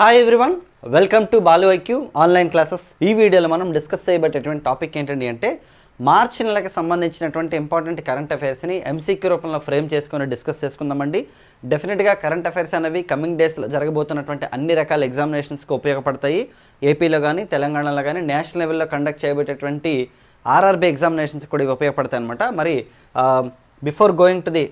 Hi everyone welcome to Balu IQ online classes ఈ వీడియోలో మనం డిస్కస్ చేయబట్టేటువంటి టాపిక్ ఏంటండి అంటే మార్చి నెలకి సంబంధించినటువంటి ఇంపార్టెంట్ కరెంట్ అఫైర్స్ని ఎంసీక్యూ రూపంలో ఫ్రేమ్ చేసుకుని డిస్కస్ చేసుకుందామండి. డెఫినెట్గా కరెంట్ అఫైర్స్ అనేవి కమింగ్ డేస్లో జరగబోతున్నటువంటి అన్ని రకాల ఎగ్జామినేషన్స్కి ఉపయోగపడతాయి. ఏపీలో కానీ తెలంగాణలో కానీ నేషనల్ లెవెల్లో కండక్ట్ చేయబడేటువంటి ఆర్ఆర్బీ ఎగ్జామినేషన్స్ కూడా ఇవి ఉపయోగపడతాయి అనమాట మరి before going to the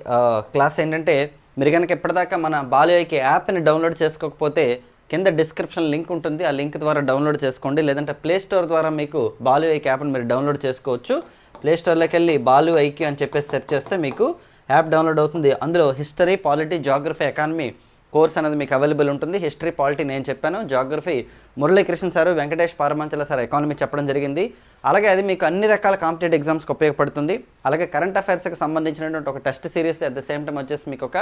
class ఏంటంటే మీరు కనుక ఇప్పటిదాకా మన బాలయోకి యాప్ని డౌన్లోడ్ చేసుకోకపోతే కింద డిస్క్రిప్షన్ లింక్ ఉంటుంది. ఆ లింక్ ద్వారా డౌన్లోడ్ చేసుకోండి. లేదంటే ప్లే స్టోర్ ద్వారా మీకు బాలు ఐక్ యాప్ని మీరు డౌన్లోడ్ చేసుకోవచ్చు. ప్లే స్టోర్లోకి వెళ్ళి బాలు ఐక్యూ అని చెప్పేసి సెర్చ్ చేస్తే మీకు యాప్ డౌన్లోడ్ అవుతుంది. అందులో history polity geography economy course అనేది మీకు అవైలబుల్ ఉంటుంది. హిస్టరీ పాలిటీ నేను చెప్పాను. Geography Muralikrishna sir Venkatesh Paramanchala sir economy చెప్పడం జరిగింది. అలాగే అది మీకు అన్ని రకాల కాంపిటేటివ్ ఎగ్జామ్స్కి ఉపయోగపడుతుంది. అలాగే కరెంట్ అఫైర్స్కి సంబంధించినటువంటి ఒక test series at the same time వచ్చేసి మీకు ఒక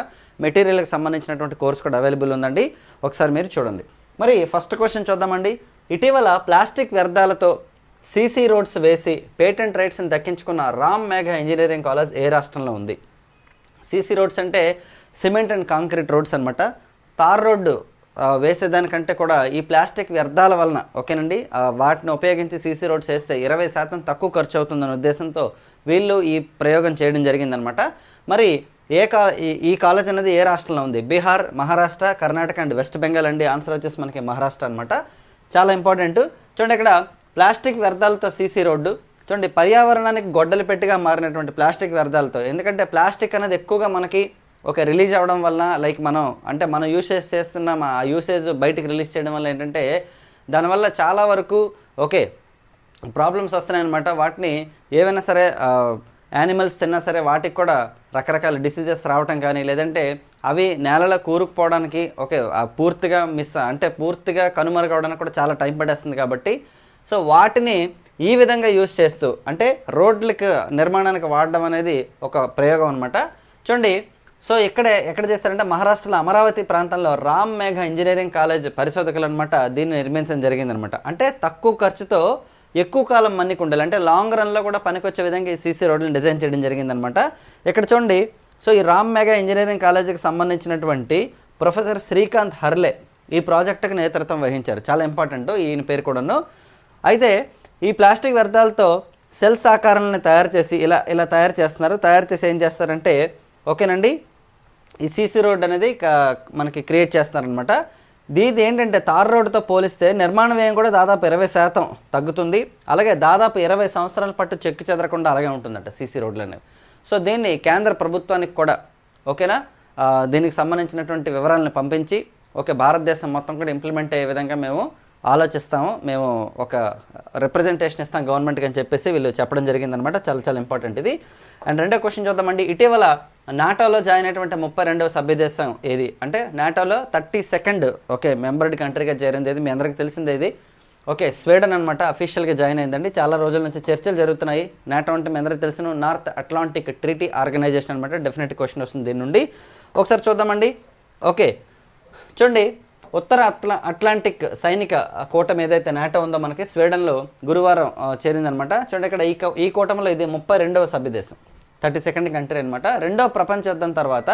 మెటీరియల్కి సంబంధించినటువంటి కోర్స్ కూడా అవైలబుల్ ఉందండి. ఒకసారి మీరు చూడండి. మరి ఫస్ట్ క్వశ్చన్ చూద్దామండి. ఇటీవల ప్లాస్టిక్ వ్యర్థాలతో సీసీ రోడ్స్ వేసి పేటెంట్ రైట్స్ని దక్కించుకున్న రామ్ మేఘ ఇంజనీరింగ్ కాలేజ్ ఏ రాష్ట్రంలో ఉంది? సీసీ రోడ్స్ అంటే సిమెంట్ అండ్ కాంక్రీట్ రోడ్స్ అనమాట తార్ రోడ్డు వేసేదానికంటే కూడా ఈ ప్లాస్టిక్ వ్యర్థాల వలన ఓకేనండి? వాటిని ఉపయోగించి సీసీ రోడ్స్ వేస్తే ఇరవై శాతం తక్కువ ఖర్చు అవుతుందనే ఉద్దేశంతో వీళ్ళు ఈ ప్రయోగం చేయడం జరిగిందనమాట మరి ఏ కా ఈ- ఈ కాలేజ్ అనేది ఏ రాష్ట్రంలో ఉంది? బీహార్ మహారాష్ట్ర కర్ణాటక అండ్ వెస్ట్ బెంగాల్ అండి. ఆన్సర్ వచ్చేసి మనకి మహారాష్ట్ర అనమాట చాలా ఇంపార్టెంట్. చూడండి ఇక్కడ ప్లాస్టిక్ వ్యర్థాలతో సీసీ రోడ్డు చూడండి పర్యావరణానికి గొడ్డలు పెట్టిగా మారినటువంటి ప్లాస్టిక్ వ్యర్థాలతో. ఎందుకంటే ప్లాస్టిక్ అనేది ఎక్కువగా మనకి ఒక రిలీజ్ అవ్వడం వల్ల లైక్ మనం అంటే మనం యూసేజ్ చేస్తున్నాం ఆ యూసేజ్ బయటికి రిలీజ్ చేయడం వల్ల ఏంటంటే దానివల్ల చాలా వరకు ఓకే ప్రాబ్లమ్స్ వస్తున్నాయన్నమాట. వాటిని ఏవైనా సరే యానిమల్స్ తిన్నా సరే వాటికి కూడా రకరకాల డిసీజెస్ రావటం కానీ లేదంటే అవి నేలలో కూరుకుపోవడానికి ఓకే పూర్తిగా మిస్ అంటే పూర్తిగా కనుమరుగవడానికి కూడా చాలా టైం పడేస్తుంది కాబట్టి. సో వాటిని ఈ విధంగా యూజ్ చేస్తూ అంటే రోడ్లకు నిర్మాణానికి వాడడం అనేది ఒక ప్రయోగం అనమాట చూడండి సో ఇక్కడ ఎక్కడ చేస్తారంటే మహారాష్ట్రలో అమరావతి ప్రాంతంలో రామ్ మేఘ ఇంజనీరింగ్ కాలేజ్ పరిశోధకులు అనమాట దీన్ని నిర్మించడం జరిగిందనమాట అంటే తక్కువ ఖర్చుతో ఎక్కువ కాలం మన్నికి ఉండాలి. అంటే లాంగ్ రన్లో కూడా పనికొచ్చే విధంగా ఈ సీసీ రోడ్లను డిజైన్ చేయడం జరిగిందనమాట ఇక్కడ చూడండి సో ఈ రామ్ మేఘ ఇంజనీరింగ్ కాలేజీకి సంబంధించినటువంటి ప్రొఫెసర్ శ్రీకాంత్ హర్లే ఈ ప్రాజెక్టుకు నేతృత్వం వహించారు. చాలా ఇంపార్టెంట్ ఈయన పేరు కూడాను. అయితే ఈ ప్లాస్టిక్ వ్యర్థాలతో సెల్స్ ఆకారాలను తయారు చేసి ఇలా ఇలా తయారు చేస్తున్నారు. తయారు చేసి ఏం చేస్తారంటే ఓకేనండి? ఈ సీసీ రోడ్ అనేది మనకి క్రియేట్ చేస్తున్నారనమాట దీది ఏంటంటే తార్ రోడ్డుతో పోలిస్తే నిర్మాణ వ్యయం కూడా దాదాపు ఇరవై శాతం తగ్గుతుంది. అలాగే దాదాపు ఇరవై సంవత్సరాల పాటు చెక్కు చెదరకుండా అలాగే ఉంటుందట సీసీ రోడ్లు అనేవి సో దీన్ని కేంద్ర ప్రభుత్వానికి కూడా ఓకేనా? దీనికి సంబంధించినటువంటి వివరాలను పంపించి ఓకే భారతదేశం మొత్తం కూడా ఇంప్లిమెంట్ అయ్యే విధంగా మేము ఆలోచిస్తాము. మేము ఒక రిప్రజెంటేషన్ ఇస్తాం గవర్నమెంట్కి అని చెప్పేసి వీళ్ళు చెప్పడం జరిగిందనమాట చాలా చాలా ఇంపార్టెంట్ ఇది. అండ్ రెండో క్వశ్చన్ చూద్దామండి. ఇటీవల నాటోలో జాయిన్ అయినటువంటి ముప్పై రెండవ సభ్యదేశం ఏది? అంటే నాటోలో థర్టీ సెకండ్ ఓకే మెంబర్డ్ కంట్రీగా చేరింది ఏది? మీ అందరికీ తెలిసిందే ఇది. ఓకే స్వీడన్ అనమాట అఫీషియల్గా జాయిన్ అయిందండి. చాలా రోజుల నుంచి చర్చలు జరుగుతున్నాయి. నాటో అంటే మీ అందరికీ తెలిసిన నార్త్ అట్లాంటిక్ ట్రీటీ ఆర్గనైజేషన్ అనమాట డెఫినెట్ క్వశ్చన్ వస్తుంది దీని నుండి. ఒకసారి చూద్దామండి. ఓకే చూడండి. ఉత్తర అట్లా అట్లాంటిక్ సైనిక కూటమి ఏదైతే నాటో ఉందో మనకి స్వీడన్లో గురువారం చేరిందనమాట. చూడండి ఇక్కడ ఈ కో- ఈ కూటమిలో ఇది ముప్పై రెండవ సభ్యదేశం. థర్టీ సెకండ్ కంట్రీ అనమాట రెండవ ప్రపంచ యుద్ధం తర్వాత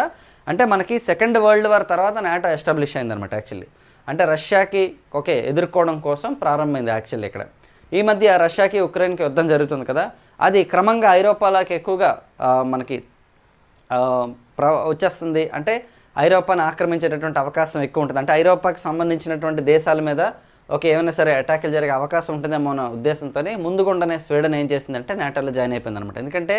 అంటే మనకి సెకండ్ వరల్డ్ వార్ తర్వాత నాటో ఎస్టాబ్లిష్ అయిందనమాట యాక్చువల్లీ. అంటే రష్యాకి ఓకే ఎదుర్కోవడం కోసం ప్రారంభమైంది యాక్చువల్లీ ఇక్కడ. ఈ మధ్య రష్యాకి ఉక్రెయిన్కి యుద్ధం జరుగుతుంది కదా. అది క్రమంగా ఐరోపాలోకి ఎక్కువగా మనకి ప్ర వచ్చేస్తుంది. అంటే ఐరోపాను ఆక్రమించేటటువంటి అవకాశం ఎక్కువ ఉంటుంది. అంటే ఐరోపాకి సంబంధించినటువంటి దేశాల మీద ఓకే ఏమైనా సరే అటాకులు జరిగే అవకాశం ఉంటుందేమో అన్న ఉద్దేశంతోనే ముందుగుండనే స్వీడన్ ఏం చేసిందంటే నాటోలో జాయిన్ అయిపోయింది అనమాట ఎందుకంటే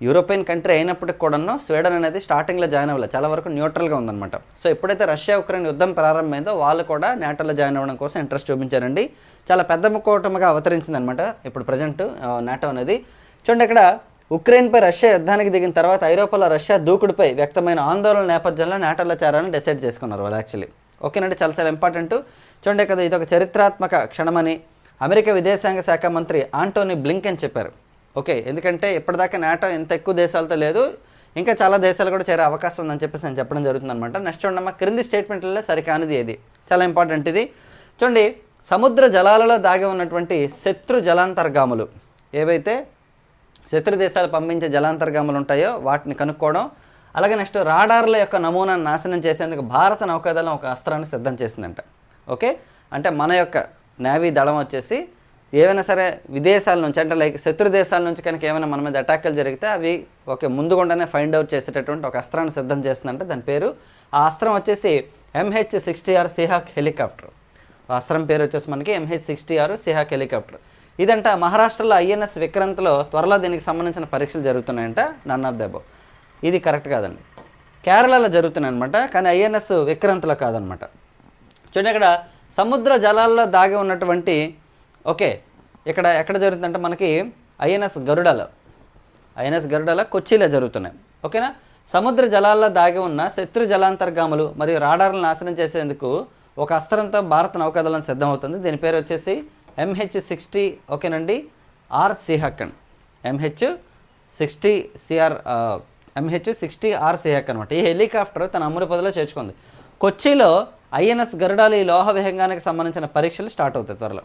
యూరోపియన్ కంట్రీ అయినప్పటికి కూడాను స్వీడన్ అనేది స్టార్టింగ్లో జాయిన్ అవ్వలేదు చాలా వరకు న్యూట్రల్గా ఉందన్నమాట. సో ఎప్పుడైతే రష్యా ఉక్రెయిన్ యుద్ధం ప్రారంభమైందో వాళ్ళు కూడా నాటోలో జాయిన్ అవ్వడం కోసం ఇంట్రెస్ట్ చూపించారండి. చాలా పెద్ద కూటమిగా అవతరించిందనమాట ఇప్పుడు ప్రజెంట్ నాటో అనేది. చూడండి ఇక్కడ ఉక్రెయిన్పై రష్యా యుద్ధానికి దిగిన తర్వాత ఐరోపాలో రష్యా దూకుడుపై వ్యక్తమైన ఆందోళన నేపథ్యంలో నాటోలో చేరాలని డిసైడ్ చేసుకున్నారు వాళ్ళు యాక్చువల్లీ. ఓకేనండి చాలా చాలా ఇంపార్టెంట్. చూడండి కదా ఇది ఒక చరిత్రాత్మక క్షణమని అమెరికా విదేశాంగ శాఖ మంత్రి ఆంటోనీ బ్లింకెన్ చెప్పారు. ఓకే ఎందుకంటే ఇప్పటిదాకా నాటో ఇంత ఎక్కువ దేశాలతో లేదు ఇంకా చాలా దేశాలు కూడా చేరే అవకాశం ఉందని చెప్పేసి నేను చెప్పడం జరుగుతుంది అనమాట నెక్స్ట్ చూడమ్మా క్రింది స్టేట్మెంట్లలో సరికానిది ఏది? చాలా ఇంపార్టెంట్ ఇది. చూడండి సముద్ర జలాలలో దాగి ఉన్నటువంటి శత్రు జలాంతర్గాములు ఏవైతే శత్రు దేశాలు పంపించే జలాంతర్గాములు ఉంటాయో వాటిని కనుక్కోవడం అలాగే నెక్స్ట్ రాడార్ల యొక్క నమూనాను నాశనం చేసేందుకు భారత నౌకాదళం ఒక అస్త్రాన్ని సిద్ధం చేసిందంట. ఓకే? అంటే మన యొక్క నేవీ దళం వచ్చేసి ఏవైనా సరే విదేశాల నుంచి అంటే లైక్ శత్రు దేశాల నుంచి కనుక ఏమైనా మన మీద అటాకులు జరిగితే అవి ఓకే ముందుగుండానే ఫైండ్ అవుట్ చేసేటటువంటి ఒక అస్త్రాన్ని సిద్ధం చేస్తుందంటే. దాని పేరు ఆ అస్త్రం వచ్చేసి MH sixty R Seahawk helicopter ఆ అస్త్రం పేరు వచ్చేసి మనకి MH sixty R Seahawk helicopter ఇదంట మహారాష్ట్రలో ఐఎన్ఎస్ విక్రాంత్లో త్వరలో దీనికి సంబంధించిన పరీక్షలు జరుగుతున్నాయంట నన్ ఆఫ్ దెబో ఇది కరెక్ట్ కాదండి. కేరళలో జరుగుతున్నాయి అనమాట కానీ ఐఎన్ఎస్ విక్రాంత్లో కాదనమాట చూడండి ఇక్కడ సముద్ర జలాల్లో దాగి ఉన్నటువంటి ఓకే ఇక్కడ ఎక్కడ జరుగుతుందంటే మనకి ఐఎన్ఎస్ గరుడలో ఐఎన్ఎస్ గరుడలో కొచ్చిలో జరుగుతున్నాయి. ఓకేనా? సముద్ర జలాల్లో దాగి ఉన్న శత్రు జలాంతర్గాములు మరియు రాడార్లను నాశనం చేసేందుకు ఒక అస్త్రంతో భారత నౌకాదళం సిద్ధమవుతుంది. దీని పేరు వచ్చేసి ఎంహెచ్ సిక్స్టీ ఓకేనండి? R సిహక్కన్ MH sixty CR MH sixty R Seahawk అనమాట ఈ హెలికాప్టర్ తన అమలు చేర్చుకుంది. కొచ్చిలో ఐఎన్ఎస్ గరుడాలి లోహ విహంగానికి సంబంధించిన పరీక్షలు స్టార్ట్ అవుతాయి త్వరలో.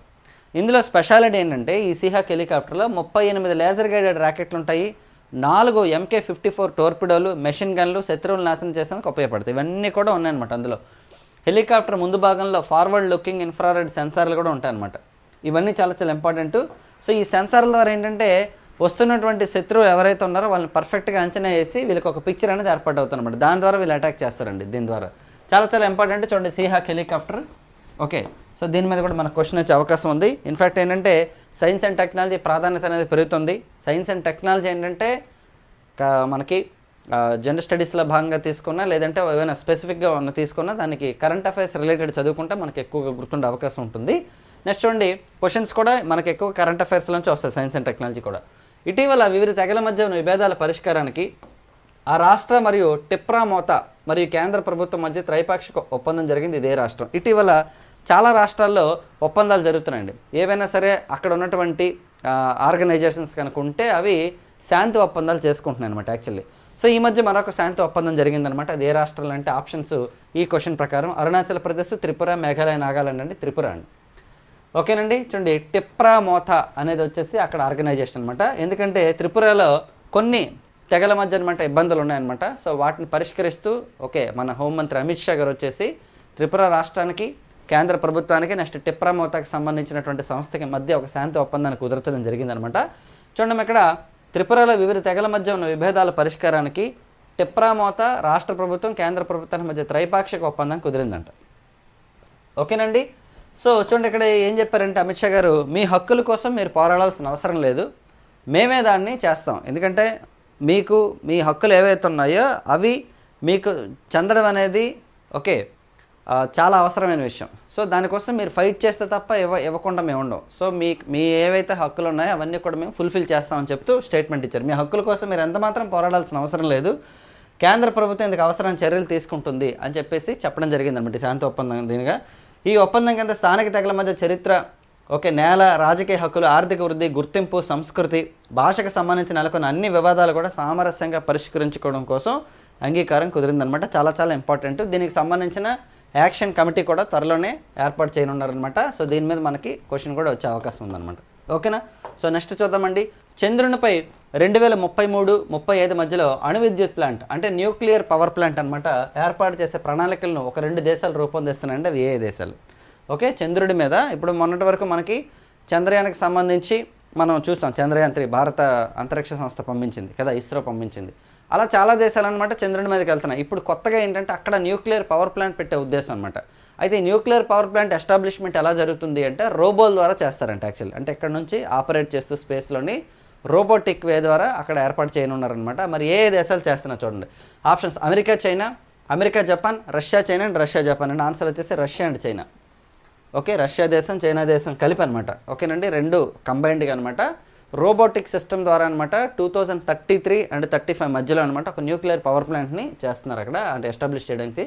ఇందులో స్పెషాలిటీ ఏంటంటే ఈ సిహాక్ హెలికాప్టర్లో ముప్పై ఎనిమిది లేజర్ గైడెడ్ ర్యాకెట్లు ఉంటాయి నాలుగు ఎంకే ఫిఫ్టీ ఫోర్ టోర్పిడోలు మెషిన్ గన్లు శత్రువులు నాశనం చేసేందుకు ఉపయోగపడతాయి. ఇవన్నీ కూడా ఉన్నాయన్నమాట అందులో. హెలికాప్టర్ ముందు భాగంలో ఫార్వర్డ్ లుకింగ్ ఇన్ఫ్రారెడ్ సెన్సార్లు కూడా ఉంటాయన్నమాట. ఇవన్నీ చాలా చాలా ఇంపార్టెంట్ సో ఈ సెన్సార్ల ద్వారా ఏంటంటే వస్తున్నటువంటి శత్రువులు ఎవరైతే ఉన్నారో వాళ్ళని పర్ఫెక్ట్గా అంచనా వేసి వీళ్ళకి ఒక పిక్చర్ అనేది ఏర్పాటు అవుతుందన్నమాట. దాని ద్వారా వీళ్ళు అటాక్ చేస్తారండి దీని ద్వారా. చాలా చాలా ఇంపార్టెంట్ చూడండి సీహాక్ హెలికాప్టర్ ఓకే సో దీని మీద కూడా మనకు క్వశ్చన్ వచ్చే అవకాశం ఉంది. ఇన్ఫ్యాక్ట్ ఏంటంటే సైన్స్ అండ్ టెక్నాలజీ ప్రాధాన్యత అనేది పెరుగుతుంది. సైన్స్ అండ్ టెక్నాలజీ ఏంటంటే మనకి జనరల్ స్టడీస్లో భాగంగా తీసుకున్నా లేదంటే ఏమైనా స్పెసిఫిక్గా ఉన్న తీసుకున్నా దానికి కరెంట్ అఫైర్స్ రిలేటెడ్ చదువుకుంటే మనకి ఎక్కువగా గుర్తుండే అవకాశం ఉంటుంది. నెక్స్ట్ చూడండి క్వశ్చన్స్ కూడా మనకి ఎక్కువ కరెంట్ అఫైర్స్ నుంచి వస్తాయి సైన్స్ అండ్ టెక్నాలజీ కూడా. ఇటీవల వివిధ తెగల మధ్య ఉన్న విభేదాల పరిష్కారానికి ఆ రాష్ట్ర మరియు టిప్రా మోత మరియు కేంద్ర ప్రభుత్వం మధ్య త్రైపాక్షిక ఒప్పందం జరిగింది ఇదే రాష్ట్రం. ఇటీవల చాలా రాష్ట్రాల్లో ఒప్పందాలు జరుగుతున్నాయండి. ఏవైనా సరే అక్కడ ఉన్నటువంటి ఆర్గనైజేషన్స్ కనుక ఉంటే అవి శాంతి ఒప్పందాలు చేసుకుంటున్నాయి అనమాట యాక్చువల్లీ సో ఈ మధ్య మరొక శాంతి ఒప్పందం జరిగిందనమాట అది ఏ రాష్ట్రాలు అంటే ఆప్షన్స్ ఈ క్వశ్చన్ ప్రకారం. అరుణాచల్ ప్రదేశ్ త్రిపుర మేఘాలయ నాగాలాండ్ అండి త్రిపుర అండి. ఓకేనండి? చూడండి టిప్రా మోత అనేది వచ్చేసి అక్కడ ఆర్గనైజేషన్ అనమాట ఎందుకంటే త్రిపురలో కొన్ని తెగల మధ్య అనమాట ఇబ్బందులు ఉన్నాయన్నమాట. సో వాటిని పరిష్కరిస్తూ ఓకే మన హోంమంత్రి అమిత్ షా గారు వచ్చేసి త్రిపుర రాష్ట్రానికి కేంద్ర ప్రభుత్వానికి నెక్స్ట్ టిప్రా మోతాకి సంబంధించినటువంటి సంస్థకి మధ్య ఒక శాంతి ఒప్పందాన్ని కుదర్చడం జరిగిందనమాట చూడండి ఇక్కడ త్రిపురలో వివిధ తెగల మధ్య ఉన్న విభేదాల పరిష్కారానికి టిప్రా మోత రాష్ట్ర ప్రభుత్వం కేంద్ర ప్రభుత్వానికి మధ్య త్రైపాక్షిక ఒప్పందం కుదిరిందంట. ఓకేనండి? సో చూడండి ఇక్కడ ఏం చెప్పారంటే అమిత్ షా గారు మీ హక్కుల కోసం మీరు పోరాడాల్సిన అవసరం లేదు. మేమే దాన్ని చేస్తాం. ఎందుకంటే మీకు మీ హక్కులు ఏవైతే ఉన్నాయో అవి మీకు చెందడం అనేది ఓకే చాలా అవసరమైన విషయం. సో దానికోసం మీరు ఫైట్ చేస్తే తప్ప ఇవ్వ ఇవ్వకుండా మేము ఉండం. సో మీ మీ ఏవైతే హక్కులు ఉన్నాయో అవన్నీ కూడా మేము ఫుల్ఫిల్ చేస్తామని చెప్తూ స్టేట్మెంట్ ఇచ్చారు. మీ హక్కుల కోసం మీరు ఎంత మాత్రం పోరాడాల్సిన అవసరం లేదు. కేంద్ర ప్రభుత్వం ఇందుకు అవసరమైన చర్యలు తీసుకుంటుంది అని చెప్పేసి చెప్పడం జరిగిందనమాట శాంతి ఒప్పందం దీనిగా. ఈ ఒప్పందం కింద స్థానిక తెగల మధ్య చరిత్ర ఓకే నేల రాజకీయ హక్కులు ఆర్థిక వృద్ధి గుర్తింపు సంస్కృతి భాషకు సంబంధించి నెలకొన్న అన్ని వివాదాలు కూడా సామరస్యంగా పరిష్కరించుకోవడం కోసం అంగీకారం కుదిరిందనమాట. చాలా చాలా ఇంపార్టెంట్. దీనికి సంబంధించిన యాక్షన్ కమిటీ కూడా త్వరలోనే ఏర్పాటు చేయనున్నారనమాట. సో దీని మీద మనకి క్వశ్చన్ కూడా వచ్చే అవకాశం ఉందన్నమాట ఓకేనా? సో నెక్స్ట్ చూద్దామండి. చంద్రునిపై రెండు వేల ముప్పై మూడు ముప్పై ఐదు మధ్యలో అణు విద్యుత్ ప్లాంట్ అంటే న్యూక్లియర్ పవర్ ప్లాంట్ అనమాట ఏర్పాటు చేసే ప్రణాళికలను ఒక రెండు దేశాలు రూపొందిస్తున్నాయంటే అవి ఏ దేశాలు? ఓకే చంద్రుడి మీద. ఇప్పుడు మొన్నటి వరకు మనకి చంద్రయానికి సంబంధించి మనం చూస్తాం చంద్రయాన్ త్రీ భారత అంతరిక్ష సంస్థ పంపించింది కదా ఇస్రో పంపించింది. అలా చాలా దేశాలు అనమాట చంద్రుడి మీదకి వెళ్తున్నాయి. ఇప్పుడు కొత్తగా ఏంటంటే అక్కడ న్యూక్లియర్ పవర్ ప్లాంట్ పెట్టే ఉద్దేశం అనమాట అయితే న్యూక్లియర్ పవర్ ప్లాంట్ ఎస్టాబ్లిష్మెంట్ ఎలా జరుగుతుంది అంటే రోబోల ద్వారా చేస్తారంట యాక్చువల్లీ. అంటే ఇక్కడ నుంచి ఆపరేట్ చేస్తూ స్పేస్లోని రోబోటిక్ వే ద్వారా అక్కడ ఏర్పాటు చేయనున్నారనమాట మరి ఏ దేశాలు చేస్తున్నా చూడండి. Options America China America Japan Russia China and Russia Japan and answer వచ్చేసి Russia and China. Okay Russia దేశం చైనా దేశం కలిపి అనమాట ఓకేనండి రెండు కంబైన్డ్గా అనమాట. రోబోటిక్ సిస్టమ్ ద్వారా అనమాట two thousand thirty three and thirty five మధ్యలో అనమాట ఒక న్యూక్లియర్ పవర్ ప్లాంట్ని చేస్తున్నారు అక్కడ అంటే ఎస్టాబ్లిష్ చేయడానికి.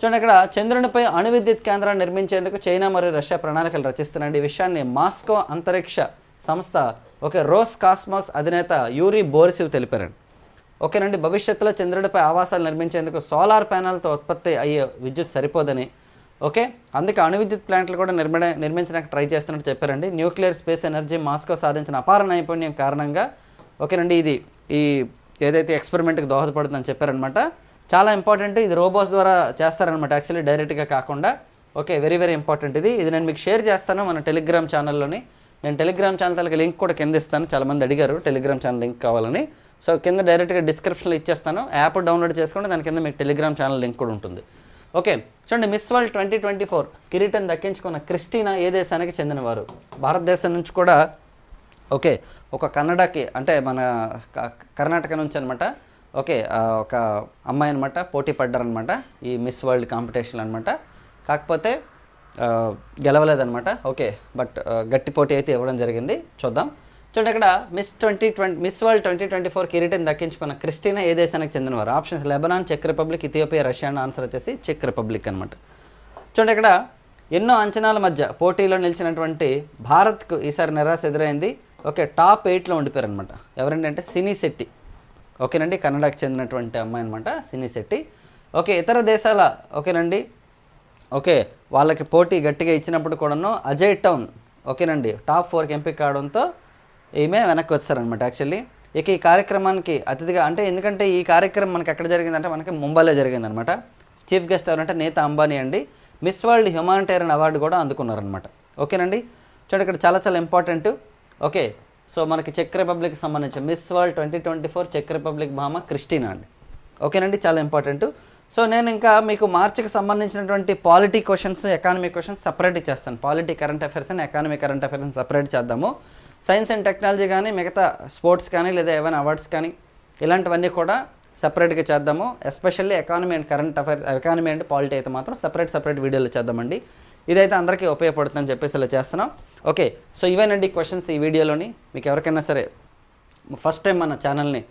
చూడండి ఇక్కడ చంద్రునిపై అణు విద్యుత్ కేంద్రాన్ని నిర్మించేందుకు చైనా మరియు రష్యా ప్రణాళికలు రచిస్తున్నాయి ఈ విషయాన్ని మాస్కో అంతరిక్ష సంస్థ ఓకే రోస్ కాస్మాస్ అధినేత యూరి బోరిసివ్ తెలిపారండి. ఓకేనండి భవిష్యత్తులో చంద్రుడిపై ఆవాసాలు నిర్మించేందుకు సోలార్ ప్యానెల్తో ఉత్పత్తి అయ్యే విద్యుత్ సరిపోదని ఓకే? అందుకే అణు విద్యుత్ ప్లాంట్లు కూడా నిర్మిడ నిర్మించడానికి ట్రై చేస్తున్నట్టు చెప్పారండి. న్యూక్లియర్ స్పేస్ ఎనర్జీ మాస్కో సాధించిన అపార నైపుణ్యం కారణంగా ఓకేనండి ఇది ఈ ఏదైతే ఎక్స్పెరిమెంట్కి దోహదపడుతుందని చెప్పారనమాట చాలా ఇంపార్టెంట్ ఇది రోబోస్ ద్వారా చేస్తారనమాట యాక్చువల్లీ డైరెక్ట్గా కాకుండా. ఓకే వెరీ వెరీ ఇంపార్టెంట్ ఇది. ఇది నేను మీకు షేర్ చేస్తాను మన టెలిగ్రామ్ ఛానల్లోని. నేను టెలిగ్రామ్ ఛానల్కి లింక్ కూడా కింద ఇస్తాను. చాలామంది అడిగారు టెలిగ్రామ్ ఛానల్ లింక్ కావాలని. సో కింద డైరెక్ట్గా డిస్క్రిప్షన్లో ఇచ్చేస్తాను. యాప్ డౌన్లోడ్ చేసుకుంటే దాని కింద మీకు టెలిగ్రామ్ ఛానల్ లింక్ కూడా ఉంటుంది. ఓకే చూడండి Miss World twenty twenty four కిరీటం దక్కించుకున్న క్రిస్టీనా ఏ దేశానికి చెందినవారు? భారతదేశం నుంచి కూడా ఓకే ఒక కన్నడకి అంటే మన కర్ణాటక నుంచి అనమాట ఓకే ఒక అమ్మాయి అనమాట పోటీ పడ్డారనమాట ఈ మిస్ వరల్డ్ కాంపిటీషన్ అనమాట కాకపోతే గెలవలేదనమాట ఓకే బట్ గట్టి పోటీ అయితే ఇవ్వడం జరిగింది. చూద్దాం. చూడండి ఇక్కడ Miss twenty twenty Miss World twenty twenty four కిరీటం దక్కించుకున్న క్రిస్టినా ఏ దేశానికి చెందినవారు? ఆప్షన్స్ లెబనాన్ చెక్ రిపబ్లిక్ ఇథియోపియా రష్యా అని ఆన్సర్ వచ్చేసి చెక్ రిపబ్లిక్ అనమాట చూడండి ఇక్కడ ఎన్నో అంచనాల మధ్య పోటీలో నిలిచినటువంటి భారత్కు ఈసారి నిరాశ ఎదురైంది. ఓకే టాప్ ఎయిట్లో ఉండిపోయారు అనమాట ఎవరండి అంటే సినీ శెట్టి. ఓకేనండి కన్నడకు చెందినటువంటి అమ్మాయి అనమాట సినీ శెట్టి. ఓకే ఇతర దేశాల ఓకేనండి ఓకే వాళ్ళకి పోటీ గట్టిగా ఇచ్చినప్పుడు కూడాను అజయ్ టౌన్ ఓకేనండి టాప్ ఫోర్కి ఎంపిక కావడంతో ఈమె వెనక్కి వచ్చారనమాట యాక్చువల్లీ. ఇక ఈ కార్యక్రమానికి అతిథిగా అంటే ఎందుకంటే ఈ కార్యక్రమం మనకి ఎక్కడ జరిగిందంటే మనకి ముంబైలో జరిగిందనమాట చీఫ్ గెస్ట్ ఎవరంటే నేత అంబానీ అండి. మిస్ వరల్డ్ హ్యుమానిటేరియన్ అవార్డు కూడా అందుకున్నారనమాట ఓకేనండి? చూడండి ఇక్కడ చాలా చాలా ఇంపార్టెంట్. ఓకే సో మనకి చెక్ రిపబ్లిక్ సంబంధించి Miss World twenty twenty four check Republic భామ క్రిస్టినా అండి. ఓకేనండి చాలా ఇంపార్టెంట్. సో నేను ఇంకా మీకు మార్చికి సంబంధించినటువంటి polity questions economy questions separate చేస్తాను పాలిటీ కరెంట్ అఫైర్స్ అని ఎకానమీ కరెంట్ అఫైర్స్ సపరేట్ చేద్దాము. సైన్స్ అండ్ టెక్నాలజీ కానీ మిగతా స్పోర్ట్స్ కానీ లేదా ఏమైనా అవార్డ్స్ కానీ ఇలాంటివన్నీ కూడా సపరేట్గా చేద్దాము. Especially economy and current affairs economy and polity అయితే మాత్రం సపరేట్ సపరేట్ వీడియోలు చేద్దామండి. ఇదైతే అందరికీ ఉపయోగపడుతుందని చెప్పేసి ఇలా చేస్తున్నాం. ఓకే సో ఇవేనండి క్వశ్చన్స్ ఈ వీడియోలోని. మీకు ఎవరికైనా సరే ఫస్ట్ టైం మన ఛానల్ని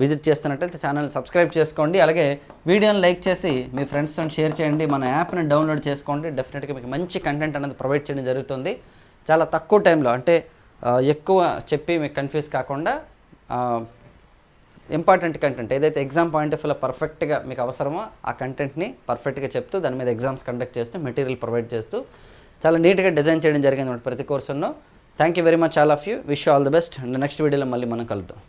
విజిట్ చేస్తున్నట్టయితే ఛానల్ సబ్స్క్రైబ్ చేసుకోండి. అలాగే వీడియోని లైక్ చేసి మీ ఫ్రెండ్స్తో షేర్ చేయండి. మన యాప్ని డౌన్లోడ్ చేసుకోండి. డెఫినెట్గా మీకు మంచి కంటెంట్ అనేది ప్రొవైడ్ చేయడం జరుగుతుంది. చాలా తక్కువ టైంలో అంటే ఎక్కువ చెప్పి మీకు కన్ఫ్యూజ్ కాకుండా ఇంపార్టెంట్ కంటెంట్ ఏదైతే ఎగ్జామ్ పాయింట్ ఆఫ్ వ్యూలో పర్ఫెక్ట్గా మీకు అవసరమో ఆ కంటెంట్ని పర్ఫెక్ట్గా చెప్తూ దాని మీద ఎగ్జామ్స్ కండక్ట్ చేస్తూ మెటీరియల్ ప్రొవైడ్ చేస్తూ చాలా నీట్గా డిజైన్ చేయడం జరిగింది ప్రతి కోర్సును thank you very much all of you wish all the best and next వీడియోలో మళ్ళీ మనం కలుద్దాం.